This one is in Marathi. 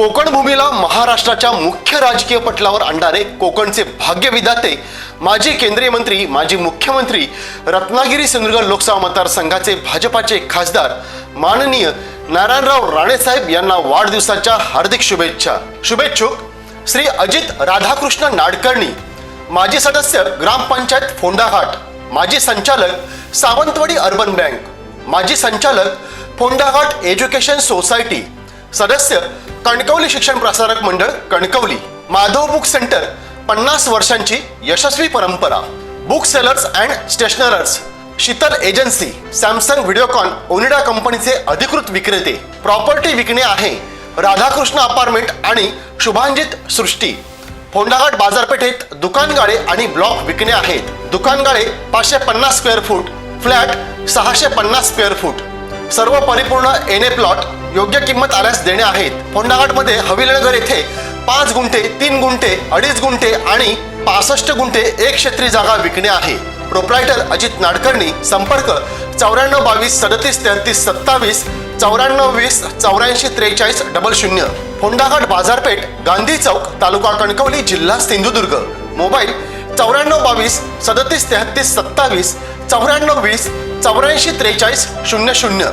कोकण भूमीला महाराष्ट्राच्या मुख्य राजकीय पटलावर आणणारे कोकणचे भाग्यविधाते माजी केंद्रीय मंत्री माजी मुख्यमंत्री रत्नागिरी सिंधुदुर्ग लोकसभा मतदारसंघाचे भाजपाचे खासदार माननीय नारायणराव राणेसाहेब यांना वाढदिवसाच्या हार्दिक शुभेच्छा. शुभेच्छुक श्री अजित राधाकृष्ण नाडकर्णी माजी सदस्य ग्रामपंचायत फोंडाघाट माजी संचालक सावंतवाडी अर्बन बँक माजी संचालक फोंडाघाट एज्युकेशन सोसायटी सदस्य कणकवली शिक्षण प्रसारक मंडळ कणकवली माधव बुक सेंटर पन्नास वर्षांची यशस्वी परंपरा book sellers and stationers Sheetal agency Samsung Videocon Onida कंपनीचे अधिकृत विक्रेते प्रॉपर्टी विकणे आहे राधाकृष्ण अपार्टमेंट आणि शुभांजित सृष्टी. फोंडाघाट बाजारपेठेत दुकानगाळे आणि ब्लॉक विकणे आहेत. दुकानगाळे पाचशे पन्नास स्क्वेअर फूट फ्लॅट सहाशे पन्नास स्क्वेअर फूट. सर्व परिपूर्ण एन ए प्लॉट योग्य किंमत आल्यास देणे आहेत. फोंडाघाटमध्ये हविलनगर येथे पाच गुंठे तीन गुंठे अडीच गुंठे आणि पासष्ट गुंठे एक क्षेत्री जागा विकणे आहे. प्रोप्रायटर अजित नाडकर्णी संपर्क चौऱ्याण्णव बावीस सदतीस तेहतीस सत्तावीस चौऱ्याण्णव वीस चौऱ्याऐंशी त्रेचाळीस डबल शून्य. फोंडाघाट बाजारपेठ गांधी चौक तालुका कणकवली जिल्हा सिंधुदुर्ग. मोबाईल चौऱ्याण्णव बावीस सदतीस तेहतीस सत्तावीस चौऱ्याण्णव वीस चौऱ्याऐंशी त्रेचाळीस शून्य शून्य.